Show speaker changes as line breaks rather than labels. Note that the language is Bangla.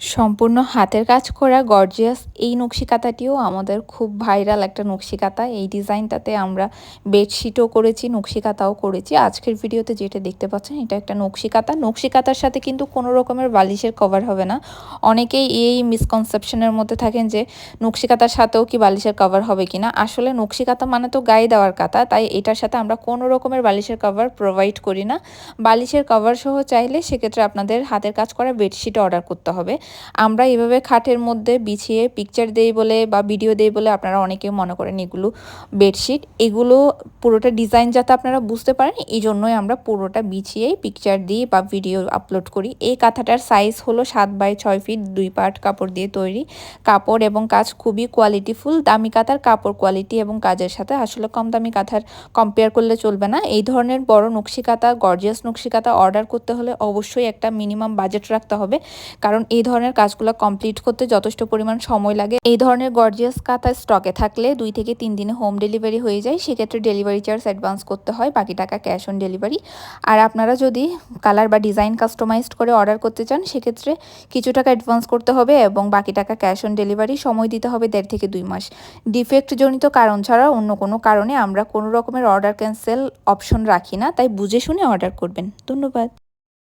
সম্পূর্ণ হাতের কাজ করা গর্জিয়াস এই নকশিকাতাটিও আমাদের খুব ভাইরাল একটা নকশিকাতা। এই ডিজাইনটাতে আমরা বেডশিটও করেছি, নকশিকাতাও করেছি। আজকের ভিডিওতে যেটা দেখতে পাচ্ছেন, এটা একটা নকশিকাতা। নকশিকাতার সাথে কিন্তু কোনো রকমের বালিশের কভার হবে না। অনেকেই এই মিসকনসেপশনের মধ্যে থাকেন যে নকশিকাতার সাথেও কি বালিশের কভার হবে কিনা। আসলে নকশিকাতা মানে তো গায়ে দেওয়ার কাতা, তাই এটার সাথে আমরা কোনো রকমের বালিশের কভার প্রোভাইড করি না। বালিশের কভার সহ চাইলে সেক্ষেত্রে আপনাদের হাতের কাজ করা বেডশিট অর্ডার করতে হবে। আমরা এভাবে খাটের মধ্যে বিছিয়ে পিকচার দেই বলে বা ভিডিও দেই বলে আপনারা অনেকে মনে করেন এগুলো বেডশিট এগুলো পুরোটা ডিজাইন যাতে আপনারা বুঝতে পারেন এই জন্যই আমরা পুরোটা বিছিয়েই পিকচার দিই বা ভিডিও আপলোড করি। এই কাঁথাটার সাইজ হলো সাত বাই ছয় ফিট দুই পার্ট কাপড় দিয়ে তৈরি। কাপড় এবং কাজ খুবই কোয়ালিটিফুল দামি কাঁথার কাপড় কোয়ালিটি এবং কাজের সাথে। আসলে কম দামি কাঁথার কম্পেয়ার করলে চলবে না। এই ধরনের বড় নকশি গর্জিয়াস নকশি অর্ডার করতে হলে অবশ্যই একটা মিনিমাম বাজেট রাখতে হবে। কারণ এই ধরনের কাজগুলো কমপ্লিট করতে যথেষ্ট পরিমাণ সময় লাগে। এই ধরনের গর্জিয়াস কাঁথা স্টকে থাকলে দুই থেকে তিন দিনে হোম ডেলিভারি হয়ে যায়। সেক্ষেত্রে ডেলিভারি চার্জ অ্যাডভান্স করতে হয়, বাকি টাকা ক্যাশ অন ডেলিভারি আর আপনারা যদি কালার বা ডিজাইন কাস্টমাইজড করে অর্ডার করতে চান, সেক্ষেত্রে কিছু টাকা অ্যাডভান্স করতে হবে এবং বাকি টাকা ক্যাশ অন ডেলিভারি সময় দিতে হবে দেড় থেকে দুই মাস। ডিফেক্টজনিত কারণ ছাড়া অন্য কোনো কারণে আমরা কোনো রকমের অর্ডার ক্যান্সেল অপশন রাখি না, তাই বুঝে শুনে অর্ডার করবেন। ধন্যবাদ।